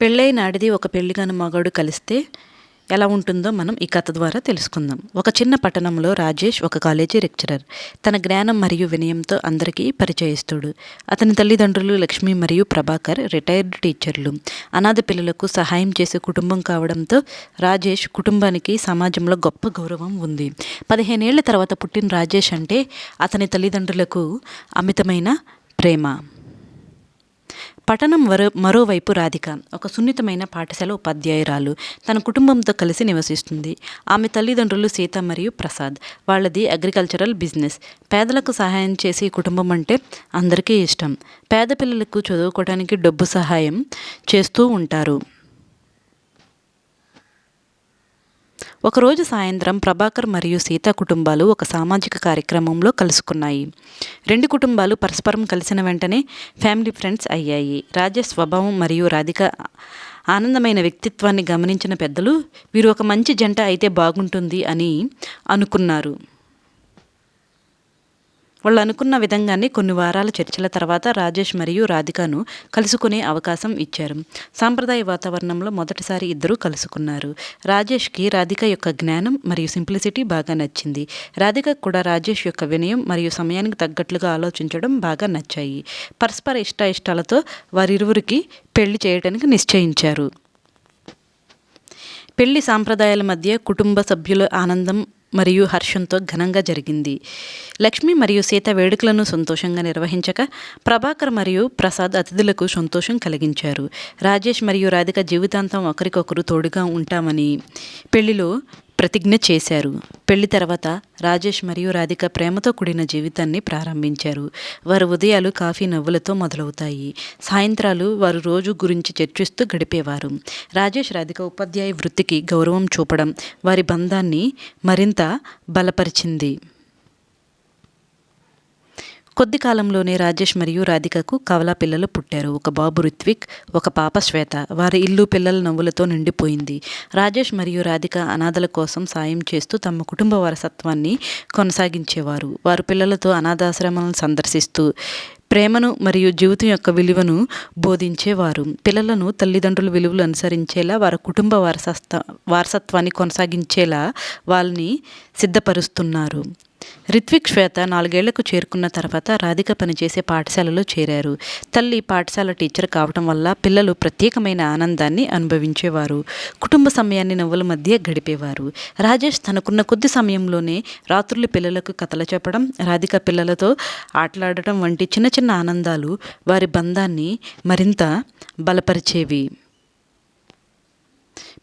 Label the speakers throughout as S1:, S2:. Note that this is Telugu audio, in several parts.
S1: పెళ్ళైనాడిది ఒక పెళ్ళిగాను మగాడు కలిస్తే ఎలా ఉంటుందో మనం ఈ కథ ద్వారా తెలుసుకుందాం. ఒక చిన్న పట్టణంలో రాజేష్ ఒక కాలేజీ లెక్చరర్. తన జ్ఞానం మరియు వినయంతో అందరికీ పరిచయిస్తుడు అతని తల్లిదండ్రులు లక్ష్మి మరియు ప్రభాకర్ రిటైర్డ్ టీచర్లు. అనాథ పిల్లలకు సహాయం చేసే కుటుంబం కావడంతో రాజేష్ కుటుంబానికి సమాజంలో గొప్ప గౌరవం ఉంది. పదిహేనేళ్ళ తర్వాత పుట్టిన రాజేష్ అంటే అతని తల్లిదండ్రులకు అమితమైన ప్రేమ. పట్టణం వరో మరోవైపు రాధిక ఒక సున్నితమైన పాఠశాల ఉపాధ్యాయురాలు. తన కుటుంబంతో కలిసి నివసిస్తుంది. ఆమె తల్లిదండ్రులు సీత మరియు ప్రసాద్. వాళ్ళది అగ్రికల్చరల్ బిజినెస్. పేదలకు సహాయం చేసే కుటుంబం అంటే అందరికీ ఇష్టం. పేద పిల్లలకు చదువుకోవడానికి డబ్బు సహాయం చేస్తూ ఉంటారు. ఒకరోజు సాయంత్రం ప్రభాకర్ మరియు సీత కుటుంబాలు ఒక సామాజిక కార్యక్రమంలో కలుసుకున్నాయి. రెండు కుటుంబాలు పరస్పరం కలిసిన వెంటనే ఫ్యామిలీ ఫ్రెండ్స్ అయ్యాయి. రాజ్య స్వభావం మరియు రాధిక ఆనందమైన వ్యక్తిత్వాన్ని గమనించిన పెద్దలు వీరు ఒక మంచి జంట అయితే బాగుంటుంది అని అనుకున్నారు. వాళ్ళు అనుకున్న విధంగానే కొన్ని వారాల చర్చల తర్వాత రాజేష్ మరియు రాధికను కలుసుకునే అవకాశం ఇచ్చారు. సాంప్రదాయ వాతావరణంలో మొదటిసారి ఇద్దరూ కలుసుకున్నారు. రాజేష్కి రాధిక యొక్క జ్ఞానం మరియు సింప్లిసిటీ బాగా నచ్చింది. రాధిక కూడా రాజేష్ యొక్క వినయం మరియు సమయానికి తగ్గట్లుగా ఆలోచించడం బాగా నచ్చాయి. పరస్పర ఇష్ట ఇష్టాలతో వారిరువురికి పెళ్ళి చేయడానికి నిశ్చయించారు. పెళ్ళి సాంప్రదాయాల మధ్య కుటుంబ సభ్యుల ఆనందం మరియు హర్షంతో ఘనంగా జరిగింది. లక్ష్మి మరియు సీత వేడుకలను సంతోషంగా నిర్వహించక ప్రభాకర్ మరియు ప్రసాద్ అతిథులకు సంతోషం కలిగించారు. రాజేష్ మరియు రాధిక జీవితాంతం ఒకరికొకరు తోడుగా ఉంటామని. పెళ్ళిలో ప్రతిజ్ఞ చేశారు. పెళ్ళి తర్వాత రాజేష్ మరియు రాధిక ప్రేమతో కూడిన జీవితాన్ని ప్రారంభించారు. వారి ఉదయాలు కాఫీ నవ్వులతో మొదలవుతాయి. సాయంత్రాలు వారు రోజు గురించి చర్చిస్తూ గడిపేవారు. రాజేష్ రాధిక ఉపాధ్యాయ వృత్తికి గౌరవం చూపడం వారి బంధాన్ని మరింత బలపరిచింది. కొద్ది కాలంలోనే రాజేష్ మరియు రాధికకు కవల పిల్లలు పుట్టారు. ఒక బాబు రిత్విక్ ఒక పాప శ్వేత. వారి ఇల్లు పిల్లల నవ్వులతో నిండిపోయింది. రాజేష్ మరియు రాధిక అనాథల కోసం సాయం చేస్తూ తమ కుటుంబ వారసత్వాన్ని కొనసాగించేవారు. వారు పిల్లలతో అనాథాశ్రమాలను సందర్శిస్తూ ప్రేమను మరియు జీవితం యొక్క విలువను బోధించేవారు. పిల్లలను తల్లిదండ్రుల విలువలు అనుసరించేలా వారి కుటుంబ వారసత్వ వారసత్వాన్ని కొనసాగించేలా వాళ్ళని సిద్ధపరుస్తున్నారు. రిత్విక్ శ్వేత నాలుగేళ్ళకు చేరుకున్న తర్వాత రాధిక పనిచేసే పాఠశాలలో చేరారు. తల్లి పాఠశాల టీచర్ కావటం వల్ల పిల్లలు ప్రత్యేకమైన ఆనందాన్ని అనుభవించేవారు. కుటుంబ సమయాన్ని నవ్వుల మధ్య గడిపేవారు. రాజేష్ తనకున్న కొద్ది సమయంలోనే రాత్రులు పిల్లలకు కథలు చెప్పడం రాధిక పిల్లలతో ఆటలాడటం వంటి చిన్న చిన్న ఆనందాలు వారి బంధాన్ని మరింత బలపరిచేవి.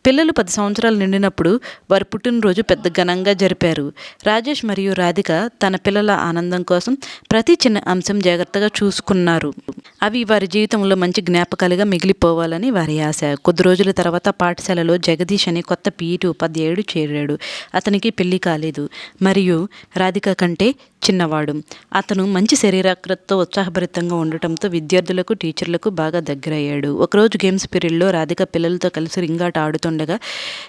S1: పిల్లలు పది సంవత్సరాలు నిండినప్పుడు వారి పుట్టినరోజు పెద్ద ఘనంగా జరిపారు. రాజేష్ మరియు రాధిక తన పిల్లల ఆనందం కోసం ప్రతి చిన్న అంశం జాగ్రత్తగా చూసుకున్నారు. అవి వారి జీవితంలో మంచి జ్ఞాపకాలుగా మిగిలిపోవాలని వారి ఆశ. కొద్ది రోజుల తర్వాత పాఠశాలలో జగదీష్ అనే కొత్త పీఈటి ఉపాధ్యాయుడు చేరాడు. అతనికి పెళ్ళి కాలేదు. మరియు రాధిక కంటే చిన్నవాడు. అతను మంచి శరీరాకృతితో ఉత్సాహభరితంగా ఉండటంతో విద్యార్థులకు టీచర్లకు బాగా దగ్గరయ్యాడు. ఒకరోజు గేమ్స్ పీరియడ్లో రాధిక పిల్లలతో కలిసి రింగాట ఆడుతుండగా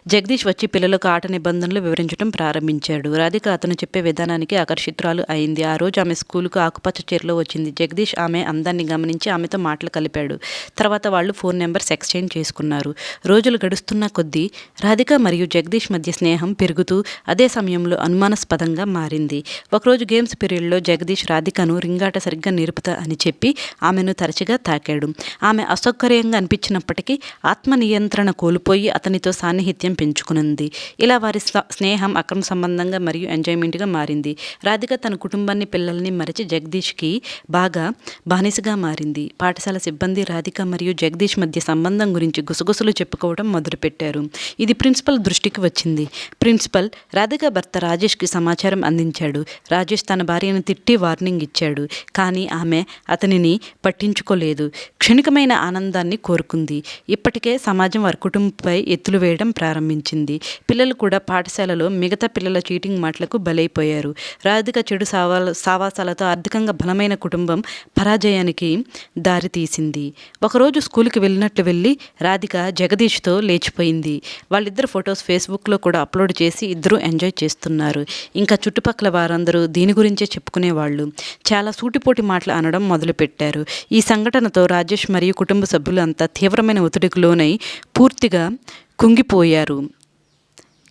S1: జగదీష్ వచ్చి పిల్లలకు ఆట నిబంధనలు వివరించడం ప్రారంభించాడు. రాధిక అతను చెప్పే విధానానికి ఆకర్షితురాలు అయింది. ఆ రోజు ఆమె స్కూలుకు ఆకుపచ్చ చీరలో వచ్చింది. జగదీష్ ఆమె అందాన్ని గమనించి ఆమెతో మాటలు కలిపాడు. తర్వాత వాళ్ళు ఫోన్ నెంబర్స్ ఎక్స్చేంజ్ చేసుకున్నారు. రోజులు గడుస్తున్న కొద్దీ రాధిక మరియు జగదీష్ మధ్య స్నేహం పెరుగుతూ అదే సమయంలో అనుమానాస్పదంగా మారింది. ఒకరోజు గేమ్స్ పీరియడ్లో జగదీష్ రాధికను రింగాట సరిగ్గా నేర్పుతా అని చెప్పి ఆమెను తరచుగా తాకాడు. ఆమె అసౌకర్యంగా అనిపించినప్పటికీ ఆత్మ నియంత్రణ కోల్పోయి అతనితో సాన్నిహిత్యం పెంచుకునింది. ఇలా వారి స్నేహం అక్రమ సంబంధంగా మరియు ఎంజాయ్మెంట్గా మారింది. రాధిక తన కుటుంబాన్ని పిల్లల్ని మరిచి జగదీష్కి బాగా బానిసగా మారింది. పాఠశాల సిబ్బంది రాధిక మరియు జగదీష్ మధ్య సంబంధం గురించి గుసగుసలు చెప్పుకోవడం మొదలుపెట్టారు. ఇది ప్రిన్సిపల్ దృష్టికి వచ్చింది. ప్రిన్సిపల్ రాధిక భర్త రాజేష్కి సమాచారం అందించాడు. రాజేష్ తన తన భార్యను తిట్టి వార్నింగ్ ఇచ్చాడు. కానీ ఆమె అతనిని పట్టించుకోలేదు. క్షణికమైన ఆనందాన్ని కోరుకుంది. ఇప్పటికే సమాజం వారి కుటుంబంపై ఎత్తులు వేయడం ప్రారంభించింది. పిల్లలు కూడా పాఠశాలలో మిగతా పిల్లల చీటింగ్ మాటలకు బలైపోయారు. రాధిక చెడు సావాల సావాసాలతో ఆర్థికంగా బలమైన కుటుంబం పరాజయానికి దారితీసింది ఒకరోజు స్కూల్కి వెళ్ళినట్లు వెళ్ళి రాధిక జగదీష్తో లేచిపోయింది. వాళ్ళిద్దరు ఫొటోస్ ఫేస్బుక్లో కూడా అప్లోడ్ చేసి ఇద్దరు ఎంజాయ్ చేస్తున్నారు. ఇంకా చుట్టుపక్కల వారందరూ దీని గురించే చెప్పుకునేవాళ్ళు. చాలా సూటిపోటి మాటలు అనడం మొదలుపెట్టారు. ఈ సంఘటనతో రాజేష్ మరియు కుటుంబ సభ్యులు అంతా తీవ్రమైన ఒత్తిడికి లోనై పూర్తిగా కుంగిపోయారు.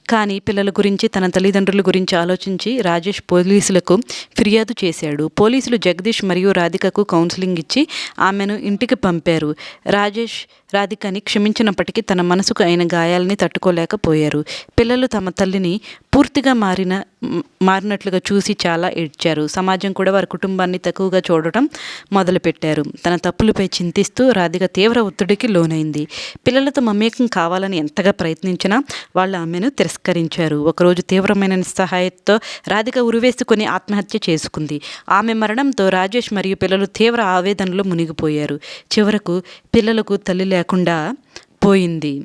S1: కానీ పిల్లల గురించి తన తల్లిదండ్రుల గురించి ఆలోచించి రాజేష్ పోలీసులకు ఫిర్యాదు చేశాడు. పోలీసులు జగదీష్ మరియు రాధికకు కౌన్సిలింగ్ ఇచ్చి ఆమెను ఇంటికి పంపారు. రాజేష్ రాధికని క్షమించినప్పటికీ తన మనసుకు అయిన గాయాలని తట్టుకోలేకపోయారు. పిల్లలు తమ తల్లిని పూర్తిగా మారిన మారినట్లుగా చూసి చాలా ఏడ్చారు. సమాజం కూడా వారి కుటుంబాన్ని తక్కువగా చూడటం మొదలుపెట్టారు. తన తప్పులపై చింతిస్తూ రాధిక తీవ్ర ఒత్తిడికి లోనైంది. పిల్లలతో మమేకం కావాలని ఎంతగా ప్రయత్నించినా వాళ్ళు ఆమెను తిరస్కరించారు. ఒకరోజు తీవ్రమైన నిస్సహాయంతో రాధిక ఉరివేసుకొని ఆత్మహత్య చేసుకుంది. ఆమె మరణంతో రాజేష్ మరియు పిల్లలు తీవ్ర ఆవేదనలో మునిగిపోయారు. చివరకు పిల్లలకు తల్లి లేకుండా పోయింది.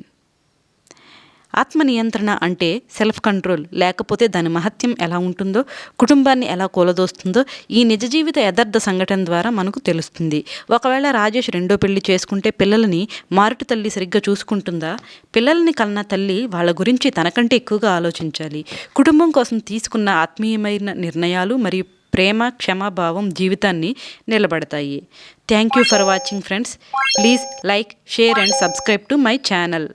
S1: ఆత్మ నియంత్రణ అంటే సెల్ఫ్ కంట్రోల్ లేకపోతే దాని మహత్యం ఎలా ఉంటుందో కుటుంబాన్ని ఎలా కూలదోస్తుందో ఈ నిజ జీవిత యథార్థ సంఘటన ద్వారా మనకు తెలుస్తుంది. ఒకవేళ రాజేష్ రెండో పెళ్ళి చేసుకుంటే పిల్లలని మారుటి తల్లి సరిగ్గా చూసుకుంటుందా? పిల్లల్ని కన్న తల్లి వాళ్ళ గురించి తనకంటే ఎక్కువగా ఆలోచించాలి. కుటుంబం కోసం తీసుకున్న ఆత్మీయమైన నిర్ణయాలు మరియు ప్రేమ క్షమాభావం జీవితాన్ని నిలబడతాయి. Thank you for watching friends. Please like share and subscribe to my channel.